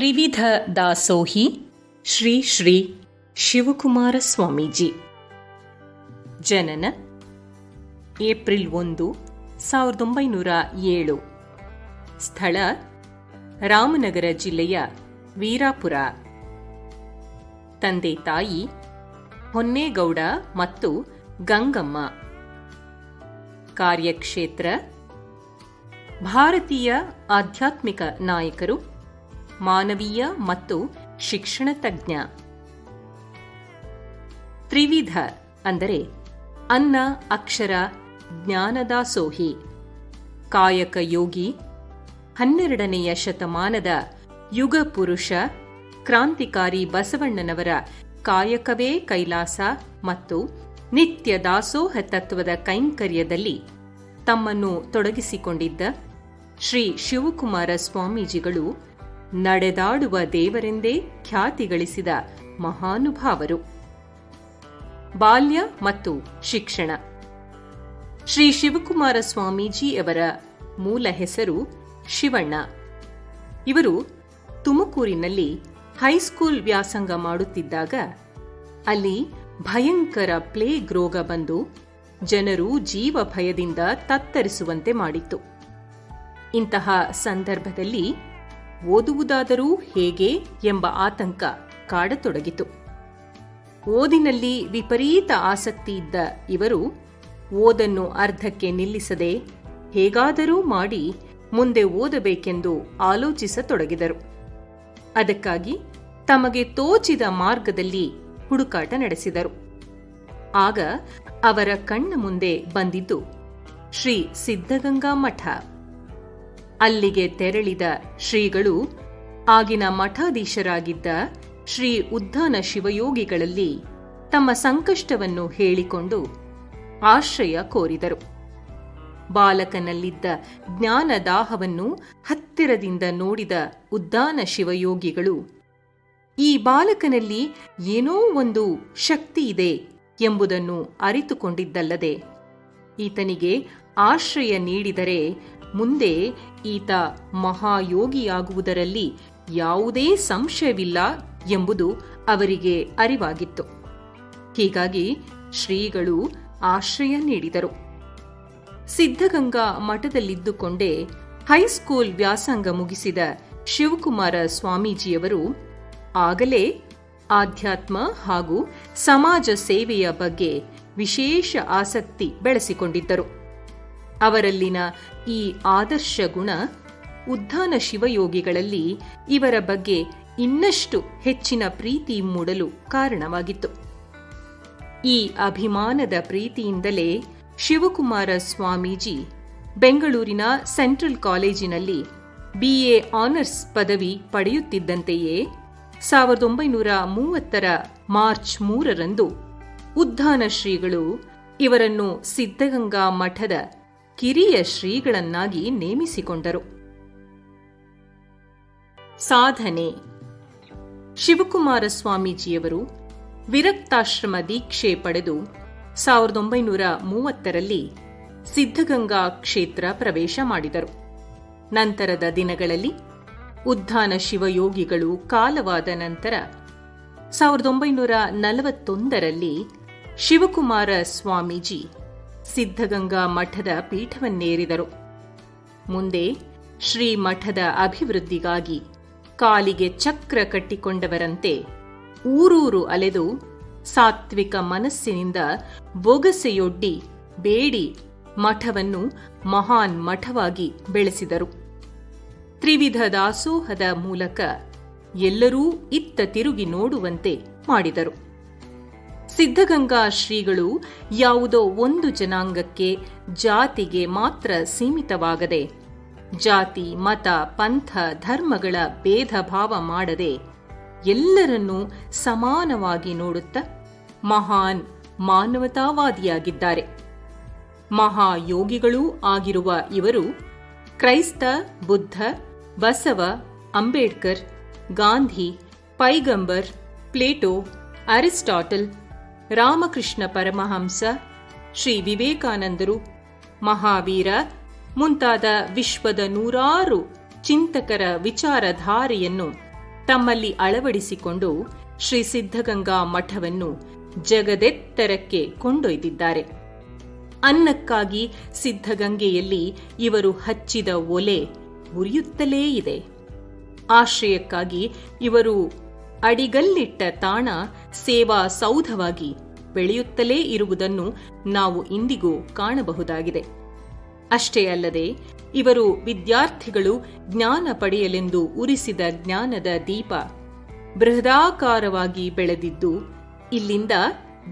ತ್ರಿವಿಧ ದಾಸೋಹಿ ಶ್ರೀ ಶ್ರೀ ಶಿವಕುಮಾರ ಸ್ವಾಮೀಜಿ. ಜನನ ಏಪ್ರಿಲ್ ಒಂದು, ಸಾವಿರದ ಒಂಬೈನೂರ ಏಳು. ಸ್ಥಳ ರಾಮನಗರ ಜಿಲ್ಲೆಯ ವೀರಾಪುರ. ತಂದೆ ತಾಯಿ ಹೊನ್ನೇಗೌಡ ಮತ್ತು ಗಂಗಮ್ಮ. ಕಾರ್ಯಕ್ಷೇತ್ರ ಭಾರತೀಯ ಆಧ್ಯಾತ್ಮಿಕ ನಾಯಕರು ಮಾನವೀಯ ಮತ್ತು ಶಿಕ್ಷಣ ತಜ್ಞ. ತ್ರಿವಿಧ ಅಂದರೆ ಅನ್ನ, ಅಕ್ಷರ, ಜ್ಞಾನದಾಸೋಹಿ. ಕಾಯಕ ಯೋಗಿ, ಹನ್ನೆರಡನೆಯ ಶತಮಾನದ ಯುಗ ಪುರುಷ, ಕ್ರಾಂತಿಕಾರಿ ಬಸವಣ್ಣನವರ ಕಾಯಕವೇ ಕೈಲಾಸ ಮತ್ತು ನಿತ್ಯ ದಾಸೋಹ ತತ್ವದ ಕೈಂಕರ್ಯದಲ್ಲಿ ತಮ್ಮನ್ನು ತೊಡಗಿಸಿಕೊಂಡಿದ್ದ ಶ್ರೀ ಶಿವಕುಮಾರ ಸ್ವಾಮೀಜಿಗಳು ನಡೆದಾಡುವ ದೇವರೆಂದೇ ಖ್ಯಾತಿ ಗಳಿಸಿದ ಮಹಾನುಭಾವರು. ಬಾಲ್ಯ ಮತ್ತು ಶಿಕ್ಷಣ. ಶ್ರೀ ಶಿವಕುಮಾರ ಸ್ವಾಮೀಜಿಯವರ ಮೂಲ ಹೆಸರು ಶಿವಣ್ಣ. ಇವರು ತುಮಕೂರಿನಲ್ಲಿ ಹೈಸ್ಕೂಲ್ ವ್ಯಾಸಂಗ ಮಾಡುತ್ತಿದ್ದಾಗ ಅಲ್ಲಿ ಭಯಂಕರ ಪ್ಲೇಗ್ ರೋಗ ಬಂದು ಜನರು ಜೀವ ಭಯದಿಂದ ತತ್ತರಿಸುವಂತೆ ಮಾಡಿತ್ತು. ಇಂತಹ ಸಂದರ್ಭದಲ್ಲಿ ಓದುವುದಾದರೂ ಹೇಗೆ ಎಂಬ ಆತಂಕ ಕಾಡತೊಡಗಿತು. ಓದಿನಲ್ಲಿ ವಿಪರೀತ ಆಸಕ್ತಿ ಇದ್ದ ಇವರು ಓದನ್ನು ಅರ್ಧಕ್ಕೆ ನಿಲ್ಲಿಸದೆ ಹೇಗಾದರೂ ಮಾಡಿ ಮುಂದೆ ಓದಬೇಕೆಂದು ಆಲೋಚಿಸತೊಡಗಿದರು. ಅದಕ್ಕಾಗಿ ತಮಗೆ ತೋಚಿದ ಮಾರ್ಗದಲ್ಲಿ ಹುಡುಕಾಟ ನಡೆಸಿದರು. ಆಗ ಅವರ ಕಣ್ಣ ಮುಂದೆ ಬಂದಿದ್ದು ಶ್ರೀ ಸಿದ್ಧಗಂಗಾ ಮಠ. ಅಲ್ಲಿಗೆ ತೆರಳಿದ ಶ್ರೀಗಳು ಆಗಿನ ಮಠಾಧೀಶರಾಗಿದ್ದ ಶ್ರೀ ಉದ್ಧಾನ ಶಿವಯೋಗಿಗಳಲ್ಲಿ ತಮ್ಮ ಸಂಕಷ್ಟವನ್ನು ಹೇಳಿಕೊಂಡು ಆಶ್ರಯ ಕೋರಿದರು. ಬಾಲಕನಲ್ಲಿದ್ದ ಜ್ಞಾನದಾಹವನ್ನು ಹತ್ತಿರದಿಂದ ನೋಡಿದ ಉದ್ದಾನ ಶಿವಯೋಗಿಗಳು, ಈ ಬಾಲಕನಲ್ಲಿ ಏನೋ ಒಂದು ಶಕ್ತಿ ಇದೆ ಎಂಬುದನ್ನು ಅರಿತುಕೊಂಡಿದ್ದಲ್ಲದೆ ಈತನಿಗೆ ಆಶ್ರಯ ನೀಡಿದರೆ ಮುಂದೆ ಈತ ಮಹಾಯೋಗಿಯಾಗುವುದರಲ್ಲಿ ಯಾವುದೇ ಸಂಶಯವಿಲ್ಲ ಎಂಬುದು ಅವರಿಗೆ ಅರಿವಾಗಿತ್ತು. ಹೀಗಾಗಿ ಶ್ರೀಗಳು ಆಶ್ರಯ ನೀಡಿದರು. ಸಿದ್ಧಗಂಗಾ ಮಠದಲ್ಲಿದ್ದುಕೊಂಡೇ ಹೈಸ್ಕೂಲ್ ವ್ಯಾಸಂಗ ಮುಗಿಸಿದ ಶಿವಕುಮಾರ ಸ್ವಾಮೀಜಿಯವರು ಆಗಲೇ ಆಧ್ಯಾತ್ಮ ಹಾಗೂ ಸಮಾಜ ಸೇವೆಯ ಬಗ್ಗೆ ವಿಶೇಷ ಆಸಕ್ತಿ ಬೆಳೆಸಿಕೊಂಡಿದ್ದರು. ಅವರಲ್ಲಿನ ಈ ಆದರ್ಶ ಗುಣ ಉದ್ಧಾನ ಶಿವಯೋಗಿಗಳಲ್ಲಿ ಇವರ ಬಗ್ಗೆ ಇನ್ನಷ್ಟು ಹೆಚ್ಚಿನ ಪ್ರೀತಿ ಮೂಡಲು ಕಾರಣವಾಗಿತ್ತು. ಈ ಅಭಿಮಾನದ ಪ್ರೀತಿಯಿಂದಲೇ ಶಿವಕುಮಾರ ಸ್ವಾಮೀಜಿ ಬೆಂಗಳೂರಿನ ಸೆಂಟ್ರಲ್ ಕಾಲೇಜಿನಲ್ಲಿ ಬಿಎ ಆನರ್ಸ್ ಪದವಿ ಪಡೆಯುತ್ತಿದ್ದಂತೆಯೇ ಸಾವಿರದ ಒಂಬೈನೂರ ಮೂವತ್ತರ ಮಾರ್ಚ್ ಮೂರರಂದು ಉದ್ಧಾನ ಶ್ರೀಗಳು ಇವರನ್ನು ಸಿದ್ಧಗಂಗಾ ಮಠದ ಕಿರಿಯ ಶ್ರೀಗಳನ್ನಾಗಿ ನೇಮಿಸಿಕೊಂಡರು. ಸಾಧನೆ. ಶಿವಕುಮಾರ ಸ್ವಾಮೀಜಿಯವರು ವಿರಕ್ತಾಶ್ರಮ ದೀಕ್ಷೆ ಪಡೆದು ಸಾವಿರದ ಒಂಬೈನೂರ ಮೂವತ್ತರಲ್ಲಿ ಸಿದ್ಧಗಂಗಾ ಕ್ಷೇತ್ರ ಪ್ರವೇಶ ಮಾಡಿದರು. ನಂತರದ ದಿನಗಳಲ್ಲಿ ಉದ್ಧಾನ ಶಿವಯೋಗಿಗಳು ಕಾಲವಾದ ನಂತರ ಸಾವಿರದ ಒಂಬೈನೂರ ನಲವತ್ತೊಂದರಲ್ಲಿ ಶಿವಕುಮಾರ ಸ್ವಾಮೀಜಿ ಸಿದ್ಧಗಂಗಾ ಮಠದ ಪೀಠವನ್ನೇರಿದರು. ಮುಂದೆ ಶ್ರೀ ಮಠದ ಅಭಿವೃದ್ಧಿಗಾಗಿ ಕಾಲಿಗೆ ಚಕ್ರ ಕಟ್ಟಿಕೊಂಡವರಂತೆ ಊರೂರು ಅಲೆದು ಸಾತ್ವಿಕ ಮನಸ್ಸಿನಿಂದ ಬೊಗಸೆಯೊಡ್ಡಿ ಬೇಡಿ ಮಠವನ್ನು ಮಹಾನ್ ಮಠವಾಗಿ ಬೆಳೆಸಿದರು. ತ್ರಿವಿಧ ದಾಸೋಹದ ಮೂಲಕ ಎಲ್ಲರೂ ಇತ್ತ ತಿರುಗಿ ನೋಡುವಂತೆ ಮಾಡಿದರು. ಸಿದ್ಧಗಂಗಾ ಶ್ರೀಗಳು ಯಾವುದೋ ಒಂದು ಜನಾಂಗಕ್ಕೆ ಜಾತಿಗೆ ಮಾತ್ರ ಸೀಮಿತವಾಗದೆ ಜಾತಿ, ಮತ, ಪಂಥ, ಧರ್ಮಗಳ ಭೇದ ಭಾವ ಮಾಡದೆ ಎಲ್ಲರನ್ನೂ ಸಮಾನವಾಗಿ ನೋಡುತ್ತ ಮಹಾನ್ ಮಾನವತಾವಾದಿಯಾಗಿದ್ದಾರೆ. ಮಹಾಯೋಗಿಗಳೂ ಆಗಿರುವ ಇವರು ಕ್ರೈಸ್ತ, ಬುದ್ಧ, ಬಸವ, ಅಂಬೇಡ್ಕರ್, ಗಾಂಧಿ, ಪೈಗಂಬರ್, ಪ್ಲೇಟೋ, ಅರಿಸ್ಟಾಟಲ್ ರಾಮಕೃಷ್ಣ ಪರಮಹಂಸ, ಶ್ರೀ ವಿವೇಕಾನಂದರು, ಮಹಾವೀರ, ಮುಂತಾದ ವಿಶ್ವದ ನೂರಾರು ಚಿಂತಕರ ವಿಚಾರಧಾರೆಯನ್ನು ತಮ್ಮಲ್ಲಿ ಅಳವಡಿಸಿಕೊಂಡು ಶ್ರೀ ಸಿದ್ಧಗಂಗಾ ಮಠವನ್ನು ಜಗದೆತ್ತರಕ್ಕೆ ಕೊಂಡೊಯ್ದಿದ್ದಾರೆ. ಅನ್ನಕ್ಕಾಗಿ ಸಿದ್ಧಗಂಗೆಯಲ್ಲಿ ಇವರು ಹಚ್ಚಿದ ಒಲೆ ಉರಿಯುತ್ತಲೇ ಇದೆ. ಆಶ್ರಯಕ್ಕಾಗಿ ಇವರು ಅಡಿಗಲ್ಲಿಟ್ಟ ತಾಣ ಸೇವಾ ಸೌಧವಾಗಿ ಬೆಳೆಯುತ್ತಲೇ ಇರುವುದನ್ನು ನಾವು ಇಂದಿಗೂ ಕಾಣಬಹುದಾಗಿದೆ. ಅಷ್ಟೇ ಅಲ್ಲದೆ, ಇವರು ವಿದ್ಯಾರ್ಥಿಗಳು ಜ್ಞಾನ ಪಡೆಯಲೆಂದು ಉರಿಸಿದ ಜ್ಞಾನದ ದೀಪ ಬೃಹದಾಕಾರವಾಗಿ ಬೆಳೆದಿದ್ದು, ಇಲ್ಲಿಂದ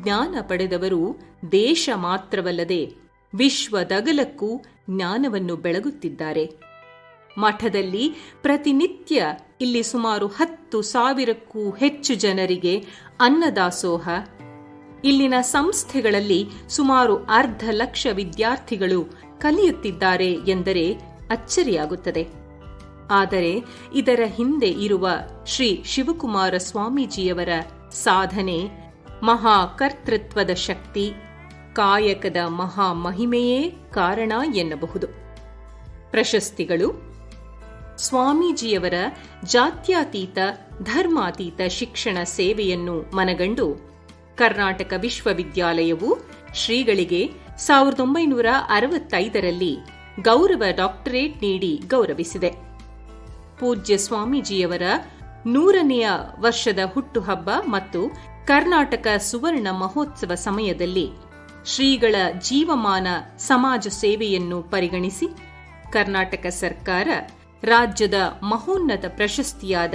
ಜ್ಞಾನ ಪಡೆದವರು ದೇಶ ಮಾತ್ರವಲ್ಲದೆ ವಿಶ್ವದಗಲಕ್ಕೂ ಜ್ಞಾನವನ್ನು ಬೆಳಗುತ್ತಿದ್ದಾರೆ. ಮಠದಲ್ಲಿ ಪ್ರತಿನಿತ್ಯ ಇಲ್ಲಿ ಸುಮಾರು ಹತ್ತು ಸಾವಿರಕ್ಕೂ ಹೆಚ್ಚು ಜನರಿಗೆ ಅನ್ನದಾಸೋಹ. ಇಲ್ಲಿನ ಸಂಸ್ಥೆಗಳಲ್ಲಿ ಸುಮಾರು ಅರ್ಧ ಲಕ್ಷ ವಿದ್ಯಾರ್ಥಿಗಳು ಕಲಿಯುತ್ತಿದ್ದಾರೆ ಎಂದರೆ ಅಚ್ಚರಿಯಾಗುತ್ತದೆ. ಆದರೆ ಇದರ ಹಿಂದೆ ಇರುವ ಶ್ರೀ ಶಿವಕುಮಾರ ಸ್ವಾಮೀಜಿಯವರ ಸಾಧನೆ ಮಹಾಕರ್ತೃತ್ವದ ಶಕ್ತಿ, ಕಾಯಕದ ಮಹಾ ಮಹಿಮೆಯೇ ಕಾರಣ ಎನ್ನಬಹುದು. ಪ್ರಶಸ್ತಿಗಳು ಸ್ವಾಮೀಜಿಯವರ ಜಾತ್ಯಾತೀತ, ಧರ್ಮಾತೀತ ಶಿಕ್ಷಣ ಸೇವೆಯನ್ನು ಮನಗಂಡು ಕರ್ನಾಟಕ ವಿಶ್ವವಿದ್ಯಾಲಯವು ಶ್ರೀಗಳಿಗೆ ಸಾವಿರದ ಒಂಬೈನೂರ ಅರವತ್ತೈದರಲ್ಲಿ ಗೌರವ ಡಾಕ್ಟರೇಟ್ ನೀಡಿ ಗೌರವಿಸಿದೆ. ಪೂಜ್ಯ ಸ್ವಾಮೀಜಿಯವರ ನೂರನೆಯ ವರ್ಷದ ಹುಟ್ಟುಹಬ್ಬ ಮತ್ತು ಕರ್ನಾಟಕ ಸುವರ್ಣ ಮಹೋತ್ಸವ ಸಮಯದಲ್ಲಿ ಶ್ರೀಗಳ ಜೀವಮಾನ ಸಮಾಜ ಸೇವೆಯನ್ನು ಪರಿಗಣಿಸಿ ಕರ್ನಾಟಕ ಸರ್ಕಾರ ರಾಜ್ಯದ ಮಹೋನ್ನತ ಪ್ರಶಸ್ತಿಯಾದ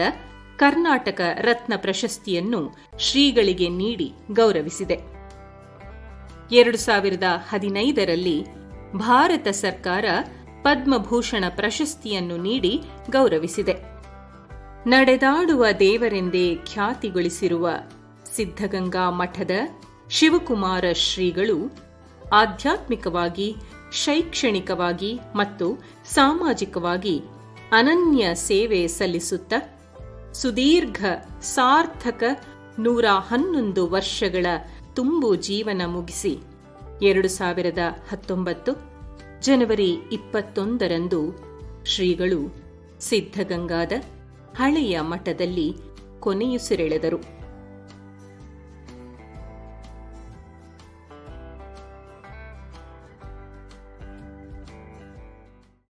ಕರ್ನಾಟಕ ರತ್ನ ಪ್ರಶಸ್ತಿಯನ್ನು ಶ್ರೀಗಳಿಗೆ ನೀಡಿ ಗೌರವಿಸಿದೆ. ಎರಡು ಸಾವಿರದ ಹದಿನೈದರಲ್ಲಿ ಭಾರತ ಸರ್ಕಾರ ಪದ್ಮಭೂಷಣ ಪ್ರಶಸ್ತಿಯನ್ನು ನೀಡಿ ಗೌರವಿಸಿದೆ. ನಡೆದಾಡುವ ದೇವರೆಂದೇ ಖ್ಯಾತಿಗೊಳಿಸಿರುವ ಸಿದ್ಧಗಂಗಾ ಮಠದ ಶಿವಕುಮಾರ ಶ್ರೀಗಳು ಆಧ್ಯಾತ್ಮಿಕವಾಗಿ, ಶೈಕ್ಷಣಿಕವಾಗಿ ಮತ್ತು ಸಾಮಾಜಿಕವಾಗಿ ಅನನ್ಯ ಸೇವೆ ಸಲ್ಲಿಸುತ್ತ ಸುದೀರ್ಘ ಸಾರ್ಥಕ ನೂರ ಹನ್ನೊಂದು ವರ್ಷಗಳ ತುಂಬು ಜೀವನ ಮುಗಿಸಿ. ಎರಡು ಸಾವಿರದ ಹತ್ತೊಂಬತ್ತು ಜನವರಿ ಇಪ್ಪತ್ತೊಂದರಂದು ಶ್ರೀಗಳು ಸಿದ್ಧಗಂಗಾದ ಹಳೆಯ ಮಠದಲ್ಲಿ ಕೊನೆಯುಸಿರೆಳೆದರು.